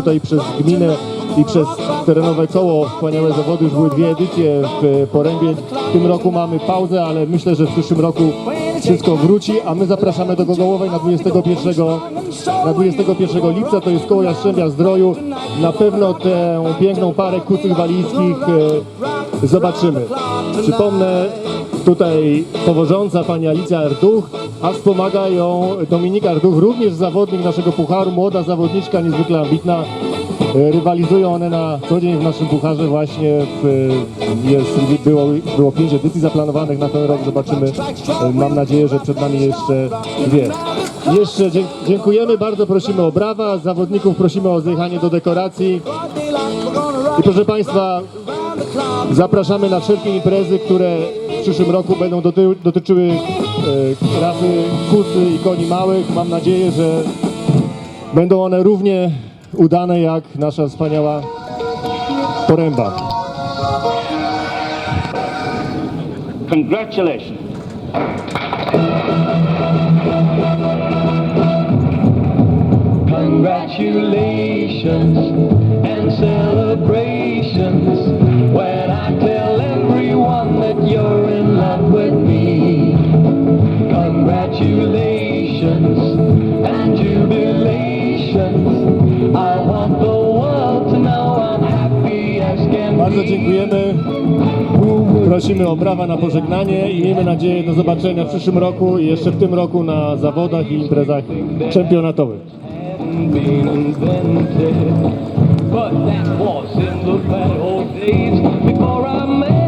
Tutaj przez gminę i przez terenowe koło wspaniałe zawody już były dwie edycje w Porębie. W tym roku mamy pauzę, ale myślę, że w przyszłym roku wszystko wróci, a my zapraszamy do Gogołowej na 21, na 21 lipca, to jest koło Jastrzębia Zdroju. Na pewno tę piękną parę kucych walijskich e, zobaczymy. Przypomnę, tutaj powożąca pani Alicja Erduch, a wspomaga ją Dominika Erduch, również zawodnik naszego pucharu, młoda zawodniczka, niezwykle ambitna. E, Rywalizują one na co dzień w naszym pucharze właśnie. W, jest, było, było pięć edycji zaplanowanych na ten rok, zobaczymy. E, Mam nadzieję, że przed nami jeszcze dwie. Jeszcze dziękujemy, bardzo prosimy o brawa, zawodników prosimy o zjechanie do dekoracji. I proszę Państwa, Zapraszamy na wszelkie imprezy, które w przyszłym roku będą doty dotyczyły e, rasy kusy i koni małych. Mam nadzieję, że będą one równie udane jak nasza wspaniała poręba. Congratulations. Congratulations and celebrations when I tell everyone that you're in love with me. Congratulations and jubilations. Bardzo dziękujemy. Prosimy o brawa na pożegnanie i miejmy nadzieję do zobaczenia w przyszłym roku i jeszcze w tym roku na zawodach i imprezach czempionatowych. But that was in the bad old days before I met